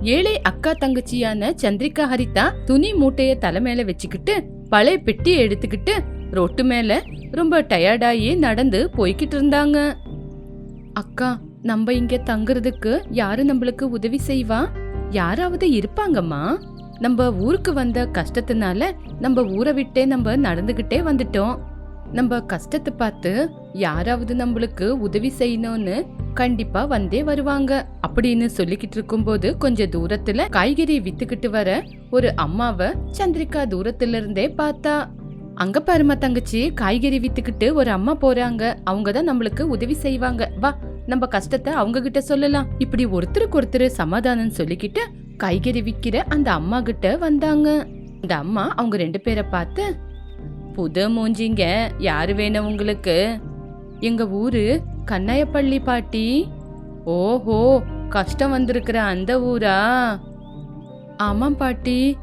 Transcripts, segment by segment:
ஏழை அக்கா தங்கச்சியான சந்திரிகா ஹரிதா துணி மூட்டைய தலை வச்சுக்கிட்டு பழைய பெட்டியை எடுத்துக்கிட்டு ரோட்டு மேல ரொம்ப டயர்டாயி நடந்து போய்கிட்டு இருந்தாங்க. அக்கா நம்ம இங்க தங்குறதுக்கு யாரு நம்மளுக்கு உதவி செய்வா? யாராவது இருப்பாங்கம்மா? நம்ம ஊருக்கு வந்த கஷ்டத்தினால நம்ம ஊரை விட்டே நம்ம நடந்துகிட்டே வந்துட்டோம். நம்ம கஷ்டத்தை பார்த்து யாராவது நம்மளுக்கு உதவி செய்யணும்னு கண்டிப்பா வந்தே வருவாங்க. அப்படின்னு சொல்லிக்கிட்டு இருக்கும்போது கொஞ்ச தூரத்துல காய்கறி வித்துக்கிட்டு வர ஒரு அம்மாவை சந்திரிகா தூரத்துல இருந்தே பார்த்தா. அங்க பாருமா தங்கச்சி காய்கறி வித்துக்கிட்டு ஒரு அம்மா போறாங்க. அவங்க தான் நம்மளுக்கு உதவி செய்வாங்க. வா நம்ம கஷ்டத்தை அவங்க கிட்ட சொல்லலாம். இப்படி ஒருத்தருக்கு ஒருத்தர் சமாதானம் சொல்லிக்கிட்டு காய்கறி விக்கிற அந்த அம்மா கிட்ட வந்தாங்க. அந்த அம்மா அவங்க ரெண்டு பேரை பார்த்து புது மூஞ்சிங்க. யாரு வேணும் உங்களுக்கு? எங்க ஊரு கண்ணாயப்பள்ளி பாட்டி. ஓஹோ கஷ்டம் வந்திருக்கிற அந்த ஊரா? ஆமாம் பாட்டி.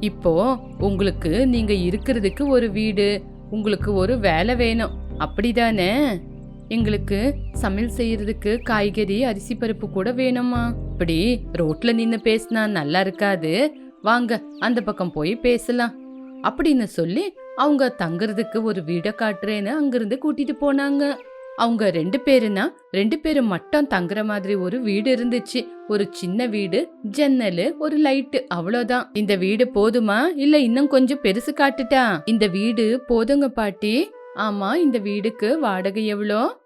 இப்போ உங்களுக்கு நீங்க இருக்கிறதுக்கு ஒரு வீடு உங்களுக்கு ஒரு வேலை வேணும். அப்படிதானே? எங்களுக்கு சமையல் செய்யறதுக்கு காய்கறி அரிசி பருப்பு கூட வேணுமா இப்படி ரோட்ல நின்று பேசினா நல்லா இருக்காது. வாங்க அந்த பக்கம் போய் பேசலாம். அப்படின்னு சொல்லி அவங்க தங்குறதுக்கு ஒரு வீடை காட்டுறேன்னு அங்கிருந்து கூட்டிட்டு போனாங்க. அவங்க ரெண்டு பேருனா ரெண்டு பேரும் மட்டும் தங்குற மாதிரி ஒரு வீடு இருந்துச்சு. ஒரு சின்ன வீடு ஜன்னல் ஒரு லைட்டு அவ்வளோதான். இந்த வீடு போதுமா? இல்ல இன்னும் கொஞ்சம் பெருசு காட்டுட்டா? இந்த வீடு போதுங்க பாட்டி. ஆமா இந்த வீடுக்கு வாடகை எவ்வளோ?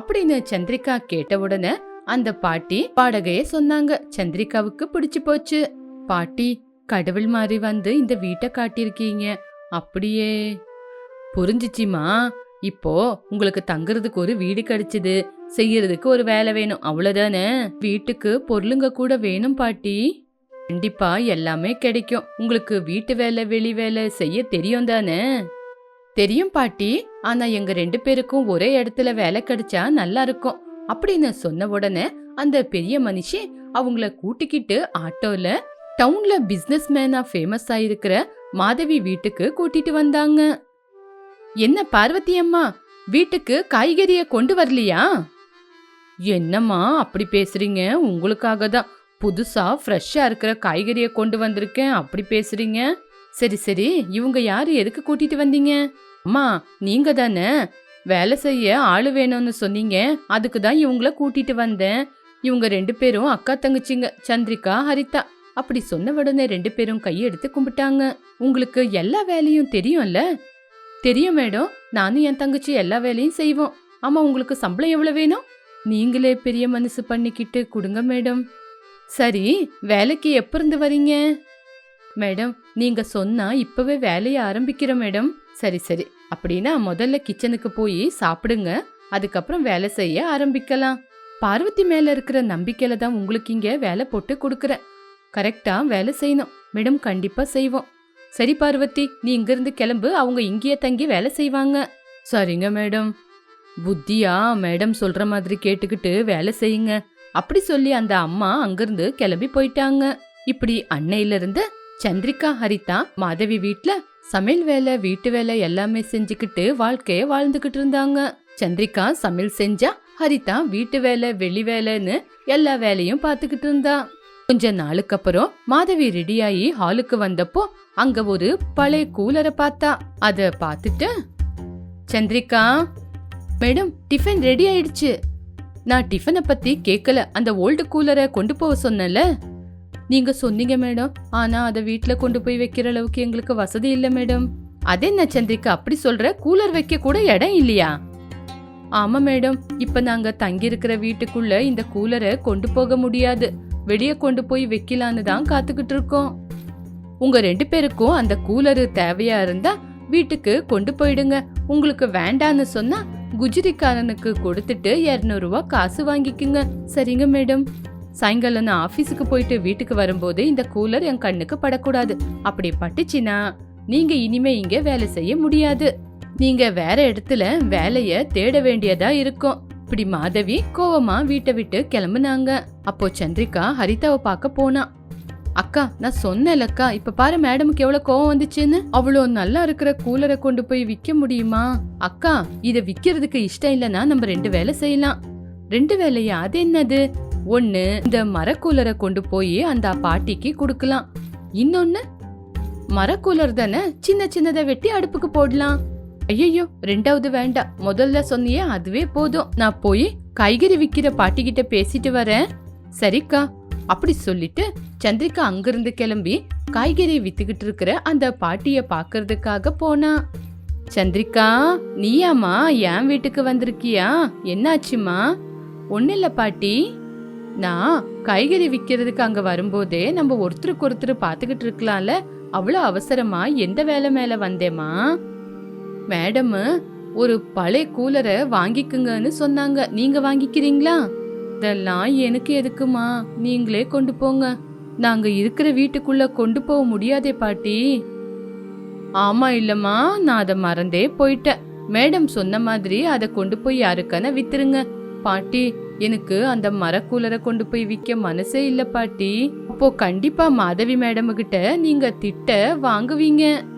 அப்படின்னு சந்திரிகா கேட்ட உடனே அந்த பாட்டி வாடகைய சொன்னாங்க. சந்திரிகாவுக்கு பிடிச்சு போச்சு. பாட்டி கடவுள் மாதிரி வந்து இந்த வீட்டை காட்டியிருக்கீங்க. அப்படியே. புரிஞ்சிச்சிம்மா இப்போ உங்களுக்கு தங்குறதுக்கு ஒரு வீடு கிடைச்சது. செய்யறதுக்கு ஒரு வேலை வேணும். அவ்வளோதானே வீட்டுக்கு பொருளுங்க கூட வேணும் பாட்டி. கண்டிப்பா எல்லாமே கிடைக்கும். உங்களுக்கு வீட்டு வேலை வெளி வேலை செய்ய தெரியும் தானே? தெரியும் பாட்டி. ஆனா எங்க ரெண்டு பேருக்கும் ஒரே இடத்துல வேலை கிடைச்சா நல்லா இருக்கும். அப்படின்னு சொன்ன உடனே அந்த பெரிய மனுஷி அவங்கள கூட்டிக்கிட்டு ஆட்டோல டவுன்ல பிசினஸ் மேனா ஃபேமஸ் ஆயிருக்கிற மாதவி வீட்டுக்கு கூட்டிட்டு வந்தாங்க. என்ன பார்வதி அம்மா வீட்டுக்கு காய்கறிய கொண்டு வரலையா? என்னம்மா அப்படி பேசுறீங்க. உங்களுக்காக தான் புதுசா ஃப்ரெஷ்ஷா இருக்கிற காய்கறிய கொண்டு வந்திருக்கேன். அப்படி பேசுறீங்க. சரி சரி. இவங்க யாரு? எதுக்கு கூட்டிட்டு வந்தீங்க? அம்மா நீங்க தானே. வேலை செய்ய ஆளு வேணும்னு சொன்னீங்க. அதுக்கு தான் இவங்கள கூட்டிட்டு வந்தேன். இவங்க ரெண்டு பேரும் அக்கா தங்கச்சிங்க சந்திரிகா ஹரிதா. அப்படி சொன்ன உடனே ரெண்டு பேரும் கையெடுத்து கும்பிட்டாங்க. உங்களுக்கு எல்லா வேலையும் தெரியும்ல? தெரியும் மேடம். நானும் என் தங்கச்சி எல்லா வேலையும் செய்வோம். ஆமா உங்களுக்கு சம்பளம் எவ்வளவு வேணும்? நீங்களே பெரிய மனசு பண்ணிக்கிட்டு கொடுங்க மேடம். சரி வேலைக்கு எப்ப இருந்து வரீங்க? மேடம் நீங்க சொன்னா இப்பவே வேலையை ஆரம்பிக்கிறோம் மேடம். சரி சரி. அப்படின்னா முதல்ல கிச்சனுக்கு போய் சாப்பிடுங்க. அதுக்கப்புறம் வேலை செய்ய ஆரம்பிக்கலாம். பார்வதி மேல இருக்கிற நம்பிக்கையில தான் உங்களுக்கு இங்க வேலை போட்டு கொடுக்குறேன். கரெக்டா வேலை செய்யணும். மேடம் கண்டிப்பா செய்வோம். சரி பார்வதி நீ இங்கிருந்து கிளம்பு அவங்க இங்கேயே தங்கி வேலை செய்வாங்க. சரிங்க மேடம். புத்தியா மேடம் சொல்ற மாதிரி கேட்டுக்கிட்டு வேலை செய்யுங்க. அப்படி சொல்லி அந்த அம்மா அங்கிருந்து கிளம்பி போயிட்டாங்க. இப்படி அன்னையில இருந்து சந்திரிகா ஹரிதா மாதவி வீட்ல சமையல் வேலை வீட்டு வேலை எல்லாமே செஞ்சுக்கிட்டு வாழ்க்கைய வாழ்ந்துகிட்டு இருந்தாங்க. சந்திரிகா சமையல் செஞ்சா ஹரிதா வீட்டு வேலை வெளி வேலைன்னு எல்லா வேலையும் பார்த்துக்கிட்டு இருந்தா. கொஞ்ச நாளுக்கு அப்புறம் மாதவி ரெடியாகி ஹாலுக்கு வந்தப்போ அங்க ஒரு பழைய கூலரை பார்த்தா. அத பார்த்துட்டு சந்திரிகா மேடம் டிஃபன் ரெடி ஆயிடுச்சு. நான் டிஃபனை பத்தி கேட்கல அந்த ஓல்டு கூலரை கொண்டு போக சொன்னேன்ல. நீங்க சொன்னீங்க மேடம். ஆனா அதை வீட்டில் கொண்டு போய் வைக்கிற அளவுக்கு எங்களுக்கு வசதி இல்ல மேடம். அதே என்ன சந்திரிகா? அப்படி சொல்ற? கூலர் வைக்க கூட இடம் இல்லையா? ஆமா மேடம். இப்ப நாங்க தங்கி இருக்கிற வீட்டுக்குள்ள இந்த கூலரை கொண்டு போக முடியாது. வெளியே கொண்டு போய் வைக்கலான்னு தான் காத்துக்கிட்டு இருக்கோம். உங்க ரெண்டு பேருக்கும் அந்த கூலரு தேவையா இருந்தா வீட்டுக்கு கொண்டு போயிடுங்க. உங்களுக்கு வேண்டான்னு சொன்னா குஜிரிக்காரனுக்கு கொடுத்துட்டு இரநூறுவா காசு வாங்கிக்குங்க. சரிங்க மேடம். சாயங்காலம் நான் ஆபீஸுக்கு போயிட்டு வீட்டுக்கு வரும்போது இந்த கூலர் என் கண்ணுக்கு படக்கூடாது. அப்படி பட்டுச்சுன்னா நீங்க இனிமே இங்க வேலை செய்ய முடியாது. நீங்க வேற இடத்துல வேலைய தேட வேண்டியதா இருக்கும். இப்படி மாதவி கோவமா வீட்டை விட்டு கிளம்புனாங்க. அப்போ சந்திரிகா ஹரிதாவை பார்க்க போனா. அக்கா நான் சொன்னேன்லக்கா இப்ப பாரு மேடமுக்கு எவ்வளவு கோவம் வந்துச்சுன்னு. அவ்வளோ நல்லா இருக்கிற கூலரை கொண்டு போய் விற்க முடியுமா? அக்கா இத விக்கிறதுக்கு இஷ்டம் இல்லைன்னா நம்ம ரெண்டு வேலை செய்யலாம். ரெண்டு வேலையா? அது என்னது? ஒண்ணு இந்த மரக்கூலரை கொண்டு போய் அந்த பாட்டிக்கு கொடுக்கலாம். இன்னொன்னு மரக்கூலர் தானே சின்ன சின்னதை வெட்டி அடுப்புக்கு போடலாம். ஐயோ ரெண்டாவது வேண்டாம் முதல்ல சொன்னியே அதுவே போதும். நான் போய் காய்கறி விக்கிற பாட்டி கிட்ட பேசிட்டு வரேன். சரிக்கா. அப்படி சொல்லிட்டு சந்திரிகா அங்கிருந்து கிளம்பி காய்கறி வித்துக்கிட்டு இருக்கிற அந்த பாட்டிய பாக்குறதுக்காக போனா. சந்திரிகா நீயாம்மா? என் வீட்டுக்கு வந்திருக்கியா? என்னாச்சுமா ஒன்னும் இல்ல பாட்டி. நான் காய்கறி விக்கிறதுக்கு அங்க வரும்போதே நம்ம ஒருத்தருக்கு ஒருத்தர் பாத்துக்கிட்டு இருக்கலாம்ல. அவ்வளோ அவசரமா எந்த வேலை மேல வந்தேமா மேடம் ஒரு பழைய கூலரை வாங்கிக்குங்கன்னு சொன்னாங்க. நீங்க வாங்கிக்கிறீங்களா? இதெல்லாம் எனக்கு எதுக்குமா? நீங்களே கொண்டு போங்க. நாங்க இருக்கிற வீட்டுக்குள்ள கொண்டு போக முடியாதே பாட்டி. ஆமா இல்லம்மா நான் அதை மறந்தே போயிட்டேன். மேடம் சொன்ன மாதிரி அதை கொண்டு போய் யாருக்கான வித்துருங்க. பாட்டி எனக்கு அந்த மரக்கூலரை கொண்டு போய் விற்க மனசே இல்ல பாட்டி. அப்போ கண்டிப்பா மாதவி மேடம் கிட்ட நீங்க திட்ட வாங்குவீங்க.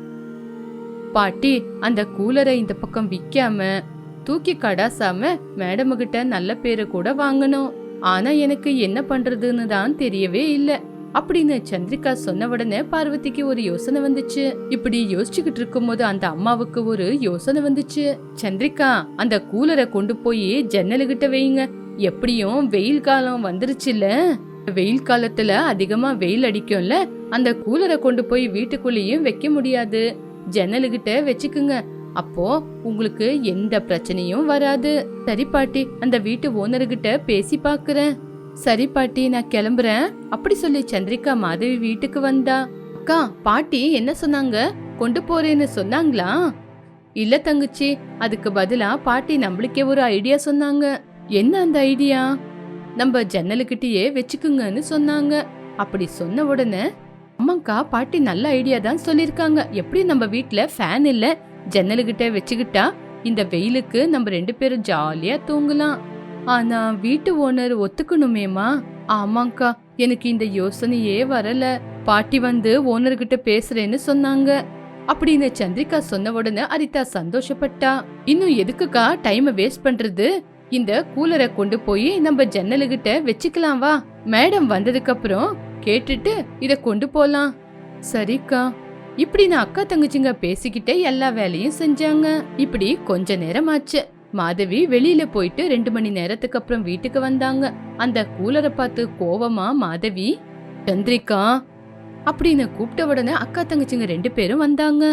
பாட்டி அந்த கூலரை இந்த பக்கம் விற்காம தூக்கி கடாசாம மேடமுகிட்ட நல்ல பேரை கூட வாங்கணும். ஆனா எனக்கு என்ன பண்றதுன்னு தான் தெரியவே இல்லை. அப்படின்னு சந்திரிகா சொன்ன உடனே பார்வதிக்கு ஒரு யோசனை வந்துச்சு. இப்படி யோசிச்சுக்கிட்டு இருக்கும்போது அந்த அம்மாவுக்கு ஒரு யோசனை வந்துச்சு. சந்திரிகா அந்த கூலரை கொண்டு போய் ஜன்னலுகிட்ட வைங்க. எப்படியும் வெயில் காலம் வந்துருச்சுல்ல. வெயில் காலத்துல அதிகமா வெயில் அடிக்கும்ல. அந்த கூலரை கொண்டு போய் வீட்டுக்குள்ளேயும் வைக்க முடியாது. ஜன்னலுகிட்ட வச்சுக்குங்க. அப்போ உங்களுக்கு எந்த பிரச்சனையும் வராது. சரி பாட்டி அந்த வீட்டு ஓனர்கிட்ட பேசி பாக்குறேன். சரி பாட்டி நான் கிளம்புறேன். அப்படி சொல்லி சந்திரிகா மாதவி வீட்டுக்கு வந்தா. அக்கா பாட்டி என்ன சொன்னாங்க? கொண்டு போறேன்னு சொன்னாங்களா? இல்ல தங்கச்சி அதுக்கு பதிலா பாட்டி நம்மளுக்கே ஒரு ஐடியா சொன்னாங்க. என்ன அந்த ஐடியா? நம்ம ஜன்னலுக்கிட்டேயே வச்சுக்குங்கன்னு சொன்னாங்க. அப்படி சொன்ன உடனே அம்மாக்கா பாட்டி நல்ல ஐடியா தான் சொல்லிருக்காங்க எப்படி நம்ம வீட்ல ஃபேன் இல்ல ஜன்னலுகிட்ட வச்சுக்கிட்டா இந்த வெயிலுக்கு நம்ம ரெண்டு பேரும் ஜாலியா தூங்கலாம். ஆனா வீட்டு ஓனர் ஒத்துக்கணுமேமா ஆமாங்கா எனக்கு இந்த யோசனையே வரல. பாட்டி வந்து ஓனர்கிட்ட பேசுறேன்னு சொன்னாங்க. அப்படின்னு சந்திரிகா சொன்ன உடனே அரிதா சந்தோஷப்பட்டா. இன்னும் எதுக்குக்கா டைமை வேஸ்ட் பண்றது? இந்த கூலரை கொண்டு போய் நம்ம ஜன்னலுகிட்ட வச்சுக்கலாம் வா. மேடம் வந்ததுக்கு அப்புறம் கேட்டுட்டு இதை கொண்டு போலாம். சரிக்கா. இப்படி நான் அக்கா தங்கச்சிங்க பேசிக்கிட்டே எல்லா வேலையும் செஞ்சாங்க. இப்படி கொஞ்ச நேரம் ஆச்சு மாதவி வெளியில போயிட்டு ரெண்டு மணி நேரத்துக்கு அப்புறம் வீட்டுக்கு வந்தாங்க. அந்த கூலரை பார்த்து கோவமா மாதவி சந்திரிகா அப்படின்னு கூப்பிட்ட உடனே அக்கா தங்கச்சிங்க ரெண்டு பேரும் வந்தாங்க.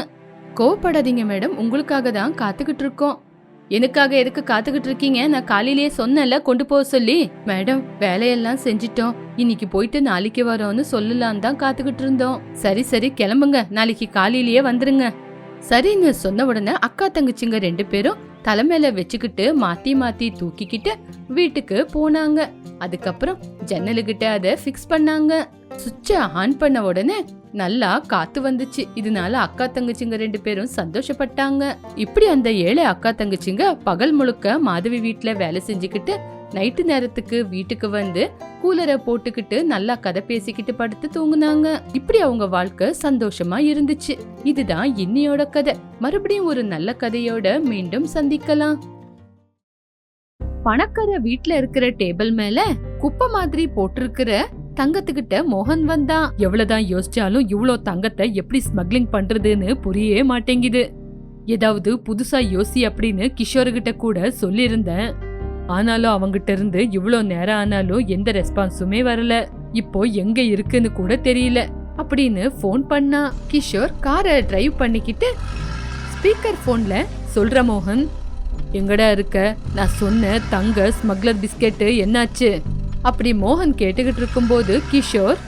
கோவப்படாதீங்க மேடம் உங்களுக்காக தான் காத்துக்கிட்டு இருக்கோம். எனக்காக எதுக்கு காத்துக்கிட்டு இருக்கீங்க? நான் காலையிலேயே சொன்னேன்ல கொண்டு போக சொல்லி. மேடம் வேலையெல்லாம் செஞ்சிட்டோம். இன்னைக்கு போயிட்டு நாளைக்கு வரோம்னு சொல்லலாம் தான் காத்துக்கிட்டு இருந்தோம். சரி சரி கிளம்புங்க. நாளைக்கு காலையிலேயே வந்துருங்க. சரின்னு சொன்ன உடனே அக்கா தங்கச்சிங்க ரெண்டு பேரும் தலைமையில வச்சுக்கிட்டு மாத்தி மாத்தி தூக்கிக்கிட்டு வீட்டுக்கு போனாங்க. அதுக்கப்புறம் ஜன்னலுகிட்ட அதை ஃபிக்ஸ் பண்ணாங்க. சுவிட்ச ஆன் பண்ண உடனே நல்லா காத்து வந்துச்சு. இதனால அக்கா தங்கச்சிங்க ரெண்டு பேரும் சந்தோஷப்பட்டாங்க. இப்படி அந்த ஏழை அக்கா தங்கச்சிங்க பகல் முழுக்க மாதவி வீட்டுல வேலை செஞ்சுக்கிட்டு நைட்டு நேரத்துக்கு வீட்டுக்கு வந்து கூலரை போட்டுக்கிட்டு நல்லா கதை பேசிக்கிட்டு படுத்து தூங்குனாங்க. இப்படி அவங்க வாழ்க்கை சந்தோஷமா இருந்துச்சு. இதுதான் இன்னியோட கதை. மறுபடியும் ஒரு நல்ல கதையோட மீண்டும் சந்திக்கலாம். பணக்கார வீட்டுல இருக்கிற டேபிள் மேல குப்பை மாதிரி போட்டிருக்கிற தங்கத்துக்கிட்ட மோகன் வந்தான் எவ்வளவுதான் யோசிச்சாலும் இவ்வளோ தங்கத்தை எப்படி ஸ்மக்லிங் பண்றதுன்னு புரியவே மாட்டேங்குது. ஏதாவது புதுசா யோசி அப்படின்னு கிஷோர்கிட்ட கூட சொல்லியிருந்தேன். ஆனாலும் அவங்கிட்ட இருந்து இவ்வளோ நேரம் ஆனாலும் எந்த ரெஸ்பான்ஸுமே வரல. இப்போ எங்க இருக்குன்னு கூட தெரியல. அப்படின்னு ஃபோன் பண்ணா. கிஷோர் காரை டிரைவ் பண்ணிக்கிட்டு ஸ்பீக்கர் ஃபோன்ல சொல்ற மோகன் எங்கடா இருக்க? நான் சொன்ன தங்க ஸ்மக்லர் பிஸ்கெட்டு என்னாச்சு? அப்படி மோகன் கேட்டுக்கிட்டு இருக்கும்போது கிஷோர்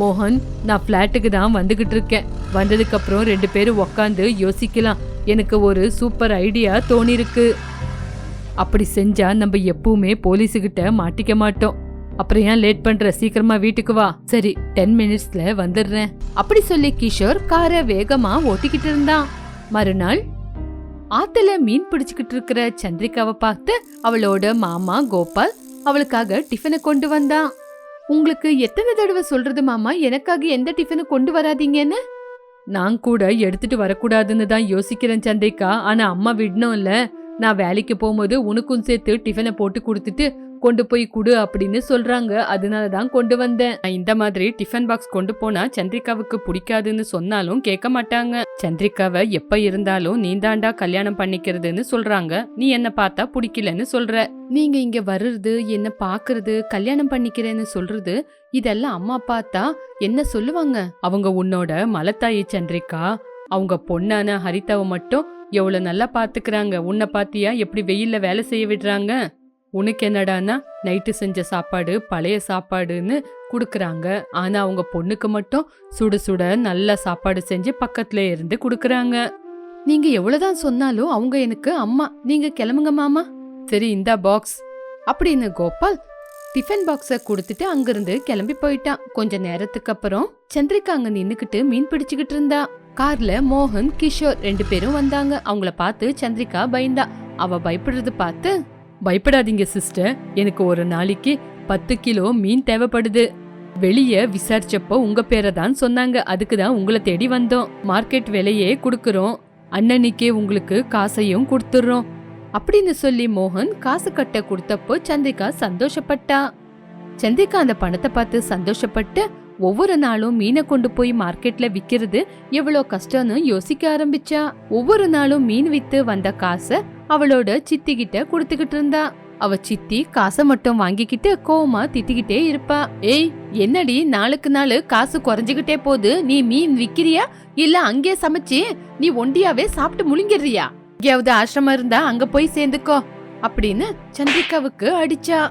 மோகன் நான் ஃப்ளாட்டுக்கு தான் வந்துகிட்டு இருக்கேன். வந்ததுக்கு அப்புறம் ரெண்டு பேரும் உக்காந்து யோசிக்கலாம். எனக்கு ஒரு சூப்பர் ஐடியா தோணிருக்கு. அப்படி செஞ்சா நம்ம எப்பவுமே போலீஸுகிட்ட மாட்டிக்க மாட்டோம். அப்புறம் ஏன் லேட் பண்ற? சீக்கிரமா வீட்டுக்கு வா. சரி டென் மினிட்ஸ்ல வந்துடுறேன். அப்படி சொல்லி கிஷோர் காரை வேகமா ஓட்டிக்கிட்டு இருந்தான். மறுநாள் ஆத்துல மீன் பிடிச்சுக்கிட்டு இருக்கிற சந்திரிகாவை பார்த்து அவளோட மாமா கோபால் அவளுக்காக டிஃபனை கொண்டு வந்தான் உங்களுக்கு எத்தனை தடவை சொல்றது மாமா? எனக்காக எந்த டிஃபனை கொண்டு வராதீங்கன்னு? நான் கூட எடுத்துட்டு வரக்கூடாதுன்னு தான் யோசிக்கிறேன் சந்திரிகா. ஆனா அம்மா விடணும்ல. நான் வேலைக்கு போகும்போது உனக்கும் சேர்த்து டிஃபனை போட்டு கொடுத்துட்டு கொண்டு போய் கொடு அப்படின்னு சொல்றாங்க. அதனால தான் கொண்டு வந்தேன். நான் இந்த மாதிரி டிஃபன் பாக்ஸ் கொண்டு போனா சந்திரிகாவுக்கு பிடிக்காதுன்னு சொன்னாலும் கேட்க மாட்டாங்க. சந்திரிகாவை எப்ப இருந்தாலும் நீ தாண்டா கல்யாணம் பண்ணிக்கிறதுன்னு சொல்றாங்க. நீ என்ன பார்த்தா பிடிக்கலன்னு சொல்ற. நீங்க இங்க வர்றது என்ன பாக்குறது கல்யாணம் பண்ணிக்கிறேன்னு சொல்றது இதெல்லாம் அம்மா பார்த்தா என்ன சொல்லுவாங்க? அவங்க உன்னோட மலத்தாயி சந்திரிகா அவங்க பொண்ணான ஹரிதாவை மட்டும் எவ்வளவு நல்லா பாத்துக்கிறாங்க. உன்னை பாத்தியா எப்படி வெயில்ல வேலை செய்ய விடுறாங்க? உனக்கு என்னடானா நைட்டு செஞ்ச சாப்பாடு பழைய சாப்பாடுன்னு கொடுக்குறாங்க. ஆனா அவங்க பொண்ணுக்கு மட்டும் சுட சுட நல்லா சாப்பாடு செஞ்சு பக்கத்துல இருந்து கொடுக்குறாங்க. நீங்க எவ்வளவுதான் சொன்னாலும் அவங்க எனக்கு அம்மா நீங்க கிளம்புங்க மாமா. சரி இந்தா பாக்ஸ். அப்படின்னு கோபால் டிஃபன் பாக்ஸை கொடுத்துட்டு அங்கிருந்து கிளம்பி போயிட்டான். கொஞ்ச நேரத்துக்கு அப்புறம் சந்திரிகா அங்க நின்னுக்கிட்டு மீன் பிடிச்சுக்கிட்டு இருந்தா. கார்ல மோகன் கிஷோர் ரெண்டு பேரும் வந்தாங்க. அவங்கள பார்த்து சந்திரிகா பயந்தா. அவ பயப்படுறது பார்த்து பயப்படாதீங்க சிஸ்டர். எனக்கு ஒரு நாளைக்கு பத்து கிலோ மீன் தேவைப்படுது. வெளிய விசாரிச்சப்போ உங்க பேரை தான் சொன்னாங்க. அதுக்கு தான் உங்களை தேடி வந்தோம். மார்க்கெட் விலையே கொடுக்கறோம். அன்னன்னைக்கே உங்களுக்கு காசையும் கொடுத்துட்றோம் அப்படின்னு சொல்லி மோகன் காசு கட்ட கொடுத்தப்போ சந்திகா சந்தோஷப்பட்டா. சந்திகா அந்த பணத்தை பார்த்து சந்தோஷப்பட்டு ஒவ்வொரு நாளும் மீனை கொண்டு போய் மார்க்கெட்ல விக்கிறது எவ்வளோ கஷ்டம்னு யோசிக்க ஆரம்பிச்சா. ஒவ்வொரு நாளும் மீன் வித்து வந்த காசை அவளோட சித்திகிட்ட கொடுத்துக்கிட்டு இருந்தா. அவ சித்தி காசை மட்டும் வாங்கிக்கிட்டு கோவமா திட்டிக்கிட்டே இருப்பா. ஏய் என்னடி நாளுக்கு நாள் காசு குறைஞ்சுகிட்டே போகுது? நீ மீன் விக்கிறியா? இல்ல அங்கே சமைச்சு நீ ஒண்டியாவே சாப்பிட்டு முழுங்கிடுறியா? எங்கேயாவது ஆசிரமம் இருந்தா அங்க போய் சேர்ந்துக்கோ அப்படின்னு சந்திரிகாவுக்கு அடிச்சா.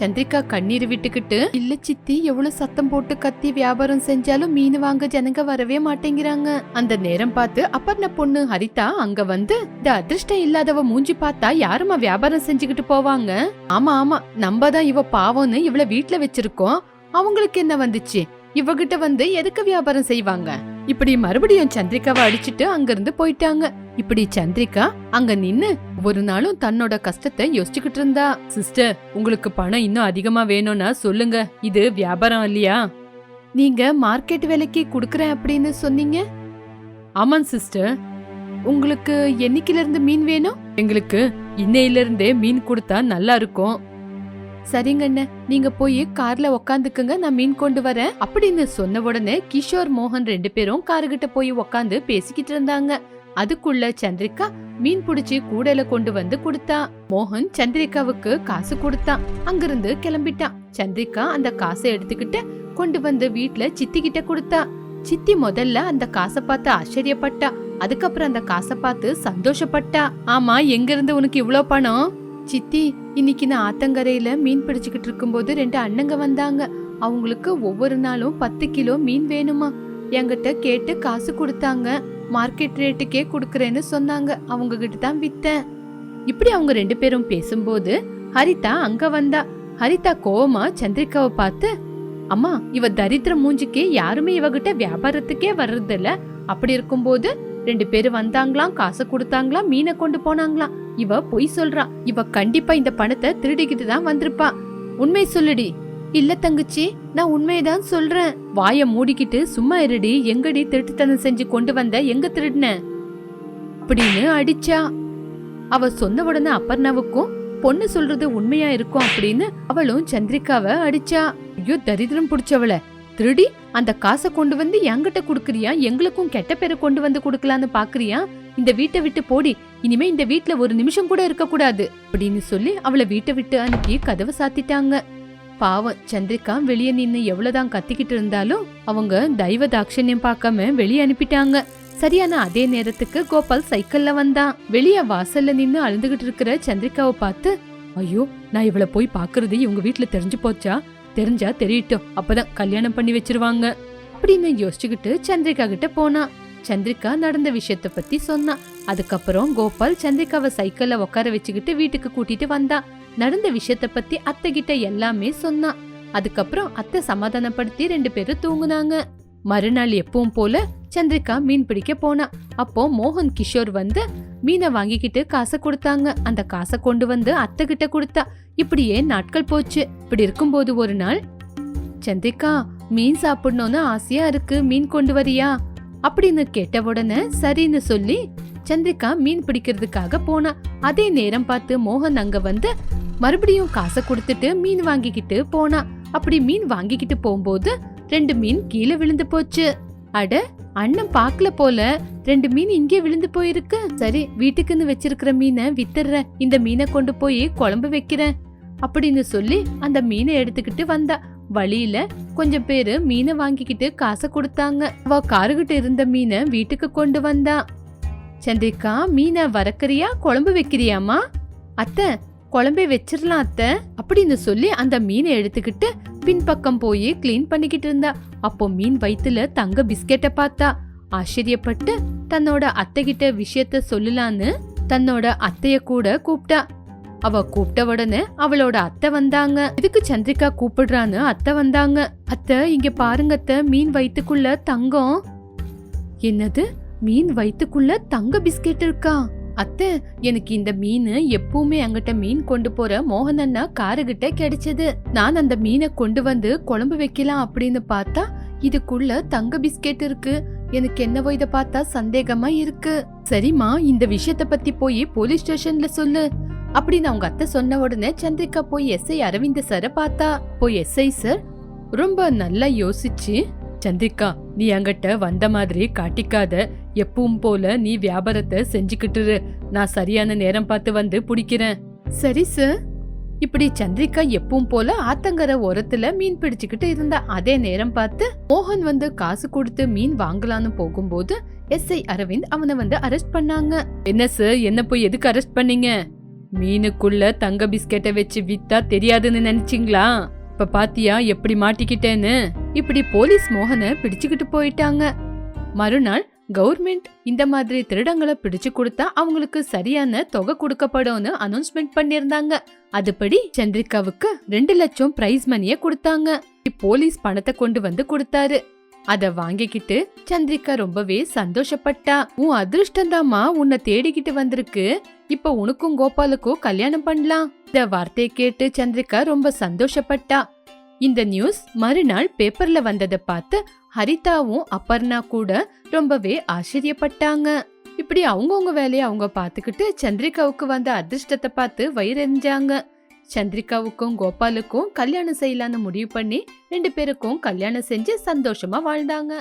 சந்திரிகா கண்ணீர் விட்டுக்கிட்டு இல்ல சித்தி எவ்வளவு சத்தம் போட்டு கத்தி வியாபாரம் செஞ்சாலும் மீன் வாங்க ஜனங்க வரவே மாட்டேங்கிறாங்க. அந்த நேரம் பார்த்து அப்பர்ண பொண்ணு ஹரிதா அங்க வந்து இந்த அதிர்ஷ்டம் இல்லாதவ மூஞ்சி பார்த்தா யாரும்மா வியாபாரம் செஞ்சுக்கிட்டு போவாங்க? ஆமா ஆமா நம்ம தான் இவ பாவம்னு இவள வீட்ல வச்சிருக்கோம். அவங்களுக்கு என்ன வந்துச்சு? இவகிட்ட வந்து எதுக்கு வியாபாரம் செய்வாங்க? இப்படி மறுபடியும் சந்திரிகாவை அடிச்சிட்டு அங்கிருந்து போயிட்டாங்க. இப்படி சந்திரிகா அங்க நின்னு ஒரு நாளும் தன்னோட கஷ்டத்தை யோசிச்சுக்கிட்டு இருந்தா. சிஸ்டர் உங்களுக்கு பணம் இன்னும் அதிகமா வேணும்னா சொல்லுங்க. இது வியாபாரம் இல்லையா? நீங்க மார்க்கெட் விலைக்கு குடுக்கறேன் அப்படின்னு சொன்னீங்க? ஆமாம் சிஸ்டர். உங்களுக்கு என்னைக்கில இருந்து மீன் வேணும்? எங்களுக்கு இன்னையில இருந்தே மீன் கொடுத்தா நல்லா இருக்கும். சரிங்கண்ண நீங்க போய் கார்ல உக்காந்துக்குங்க நான் மீன் கொண்டு வரேன். அப்படின்னு சொன்ன உடனே கிஷோர் மோகன் ரெண்டு பேரும் காருகிட்ட போய் உக்காந்து பேசிக்கிட்டு இருந்தாங்க. அதுக்குள்ள சந்திரிகா மீன் புடிச்சு கூடையில கொண்டு வந்து கொடுத்தா. மோகன் சந்திரிகாவுக்கு காசு கொடுத்தான். அங்கிருந்து கிளம்பிட்டான். சந்திரிகா அந்த காசை எடுத்துக்கிட்டு கொண்டு வந்து வீட்டுல சித்தி கிட்ட கொடுத்தா. சித்தி முதல்ல அந்த காசை பார்த்து ஆச்சரியப்பட்டா. அதுக்கப்புறம் அந்த காசை பார்த்து சந்தோஷப்பட்டா. ஆமா எங்க இருந்து உனக்கு இவ்வளவு பணம்? சித்தி இன்னைக்கு நான் ஆத்தங்கரையில மீன் பிடிச்சுக்கிட்டு இருக்கும்போது ரெண்டு அண்ணங்க வந்தாங்க. அவங்களுக்கு ஒவ்வொரு நாளும் பத்து கிலோ மீன் வேணுமா? என்கிட்ட கேட்டு காசு கொடுத்தாங்க. மார்க்கெட் ரேட்டுக்கே கொடுக்கறேன்னு சொன்னாங்க. அவங்க கிட்ட தான் வித்தேன். இப்படி அவங்க ரெண்டு பேரும் பேசும்போது ஹரிதா அங்க வந்தா. ஹரிதா கோவமா சந்திரிகாவை பார்த்து அம்மா இவ தரித்திர மூஞ்சிக்கு யாருமே இவகிட்ட வியாபாரத்துக்கே வர்றதில்ல. அப்படி இருக்கும்போது ரெண்டு பேரும் வந்தாங்களாம் காசை கொடுத்தாங்களாம் மீனை கொண்டு போனாங்களாம். இவ பொய் சொல்றா. இவ கண்டிப்பா இந்த பணத்தை திருடிக்கிட்டு தான் வந்திருப்பா. உண்மை சொல்லுடி. இல்ல தங்கச்சி நான் உண்மையதான் சொல்றேன். வாய மூடிக்கிட்டு சும்மா இருடி. எங்கடி திருட்டுத்தனம் செஞ்சு கொண்டு வந்த? எங்க திருடின? அப்படின்னு அடிச்சா. அவ சொன்ன உடனே அப்பர்ணாவுக்கும் பொண்ணு சொல்றது உண்மையா இருக்கும்? அப்படின்னு அவளும் சந்திரிகாவை அடிச்சா. ஐயோ தரித்திரம் புடிச்சவள. திருடி அந்த காசை கொண்டு வந்து என்கிட்ட குடுக்கறியா? எங்களுக்கும் கெட்ட பேரை கொண்டு வந்து குடுக்கலான்னு பாக்குறியா? இந்த வீட்டை விட்டு போடி இனிமே இந்த வீட்டுல ஒரு நிமிஷம் கூட இருக்க கூடாது அப்படின்னு சொல்லி அவளை வீட்டை விட்டு அனுப்பி கதவை சாத்திட்டாங்க. பாவம் சந்திரிகா வெளியே நின்று எவ்வளவுதான் கத்திக்கிட்டு இருந்தாலும் அவங்க தெய்வ தாட்சண்யம் பார்க்காம வெளியே அனுப்பிட்டாங்க. சரியான அதே நேரத்துக்கு கோபால் சைக்கிள்ல வந்தான். வெளியே வாசல்ல நின்று அழுந்துகிட்டு இருக்கிற சந்திரிகாவை பார்த்து ஐயோ நான் இவள போய் பாக்குறது இவங்க வீட்டுல தெரிஞ்சு போச்சா? தெரிஞ்சா தெரியட்டும். அப்பதான் கல்யாணம் பண்ணி வச்சிருவாங்க. அப்படின்னு யோசிச்சுக்கிட்டு சந்திரிகா கிட்ட போனா. சந்திரிகா நடந்த விஷயத்த பத்தி சொன்னா. அதுக்கப்புறம் கோபால் சந்திரிகாவை சைக்கிள்ல உட்கார வச்சுக்கிட்டு வீட்டுக்கு கூட்டிட்டு வந்தா. நடந்த விஷயத்த பத்தி அத்தை கிட்ட எல்லாமே சொன்னான் அதுக்கப்புறம் அத்தை சமாதானப்படுத்தி ரெண்டு பேரும் தூங்குனாங்க. மறுநாள் எப்பவும் போல சந்திரிகா மீன் பிடிக்க போனா. அப்போ மோகன் கிஷோர் வந்து மீனை வாங்கிக்கிட்டு காசை கொடுத்தாங்க. அந்த காசை கொண்டு வந்து அத்தை கிட்ட கொடுத்தா. இப்படியே நாட்கள் போச்சு. இப்படி இருக்கும்போது ஒரு நாள் சந்திரிகா மீன் சாப்பிடணும்னு ஆசையா இருக்கு. மீன் கொண்டு வரியா? அப்படின்னு கேட்ட உடனே சரின்னு சொல்லி சந்திரிகா மீன் பிடிக்கிறதுக்காக போனா. அதே நேரம் பார்த்து மோகன் அங்க வந்து மறுபடியும் காசை கொடுத்துட்டு மீன் வாங்கிக்கிட்டு போனா. அப்படி மீன் வாங்கிக்கிட்டு போகும்போது ரெண்டு மீன் கீழே விழுந்து போச்சு. அட அண்ணன் பாக்கல போல. ரெண்டு மீன் இங்கே விழுந்து போயிருக்கு. சரி வீட்டுக்குன்னு வச்சிருக்கிற மீனை வித்துடுறேன். இந்த மீனை கொண்டு போய் குழம்பு வைக்கிறேன். அப்படின்னு சொல்லி அந்த மீனை எடுத்துக்கிட்டு வந்தா. வழியில கொஞ்சம் பேரு மீனை வாங்கிக்கிட்டு காசை கொடுத்தாங்க. அவ காருகிட்ட இருந்த மீனை வீட்டுக்கு கொண்டு வந்தா. சந்திரிகா மீனை வரக்கறியா குழம்பு வைக்கிறியாமா அத்தை குழம்பே வச்சிடலாம் அத்தை. அப்படின்னு சொல்லி அந்த மீனை எடுத்துக்கிட்டு பின்பக்கம் போய் க்ளீன் பண்ணிக்கிட்டு இருந்தா. அப்போ மீன் வயிற்றுல தங்க பிஸ்கெட்டை பார்த்தா. ஆச்சரியப்பட்டு தன்னோட அத்தை கிட்ட விஷயத்த சொல்லலான்னு தன்னோட அத்தைய கூட கூப்பிட்டா. அவ கூப்பிட்ட உடனே அவளோட அத்தை வந்தாங்க. இதுக்கு சந்திரிகா கூப்பிடுறான்னு அத்தை வந்தாங்க. அத்தை இங்க பாருங்க அத்தை மீன் வயிற்றுக்குள்ள தங்கம். என்னது? மீன் வயிற்றுக்குள்ள தங்க பிஸ்கெட் இருக்கா? அத்தை எனக்கு இந்த மீன் எப்பவுமே அங்கிட்ட மீன் கொண்டு போற மோகன் அண்ணா காருகிட்ட கிடைச்சது. நான் அந்த மீனை கொண்டு வந்து குழம்பு வைக்கலாம் அப்படின்னு பார்த்தா இதுக்குள்ள தங்க பிஸ்கெட் இருக்கு. எனக்கு என்னவோ இத பார்த்தா சந்தேகமா இருக்கு. சரிம்மா இந்த விஷயத்த பத்தி போய் போலீஸ் ஸ்டேஷன்ல சொல்லு. அப்படின்னு அவங்க அத்தை சொன்ன உடனே சந்திரிகா போய் எஸ்ஐ அரவிந்த சார பார்த்தா. போய் எஸ்ஐ சார் ரொம்ப நல்லா யோசிச்சு சந்திரிகா நீ அங்கிட்ட வந்த மாதிரி காட்டிக்காத. எப்பவும் போல நீ வியாபாரத்தை செஞ்சுக்கிட்டுரு. நான் சரியான நேரம் பார்த்து வந்து பிடிக்கிறேன். சரி சார் இப்படி சந்திரிகா எப்பவும் போல ஆத்தங்கர ஓரத்துல மீன் பிடிச்சுக்கிட்டு இருந்த அதே நேரம் பார்த்து மோகன் வந்து காசு கொடுத்து மீன் வாங்கலான்னு போகும்போது எஸ்ஐ அரவிந்த் அவனை வந்து அரெஸ்ட் பண்ணாங்க. என்ன சார் என்ன போய் எதுக்கு அரெஸ்ட் பண்ணீங்க? மீனுக்குள்ள தங்க பிஸ்கெட்டை வச்சு வித்தா தெரியாதுன்னு நினைச்சிங்களா? இப்ப பாத்தியா எப்படி மாட்டிக்கிட்டேன்னு? இப்படி போலீஸ் மோகனை பிடிச்சுக்கிட்டு போயிட்டாங்க. மறுநாள் கவர்மெண்ட் இந்த மாதிரி திருடங்களை பிடிச்சு கொடுத்தா அவங்களுக்கு சரியான தொகை கொடுக்கப்படும்னு அனௌன்ஸ்மெண்ட் பண்ணிருந்தாங்க அதுபடி சந்திரிகாவுக்கு ரெண்டு லட்சம் பிரைஸ் மணிய கொடுத்தாங்க. போலீஸ் பணத்தை கொண்டு வந்து கொடுத்தாரு. அத வாங்கிக்கிட்டு சந்திரிகா ரொம்பவே சந்தோஷப்பட்டா. உன் அதிர்ஷ்டந்தாமா உன்னை தேடிக்கிட்டு வந்திருக்கு. இப்ப உனக்கும் கோபாலுக்கும் கல்யாணம் பண்ணலாம். இந்த வார்த்தையை கேட்டு சந்திரிகா ரொம்ப சந்தோஷப்பட்டா. இந்த நியூஸ் மறுநாள் பேப்பர்ல வந்ததை பார்த்து ஹரிதாவும் அப்பர்ணா கூட ரொம்பவே ஆச்சரியப்பட்டாங்க. இப்படி அவங்கவுங்க வேலையை அவங்க பார்த்துக்கிட்டு சந்திரிகாவுக்கு வந்த அதிர்ஷ்டத்தை பார்த்து வயிறெறிஞ்சாங்க சந்திரிகாவுக்கும் கோபாலுக்கும் கல்யாணம் செய்யலான்னு முடிவு பண்ணி ரெண்டு பேருக்கும் கல்யாணம் செஞ்சு சந்தோஷமா வாழ்ந்தாங்க.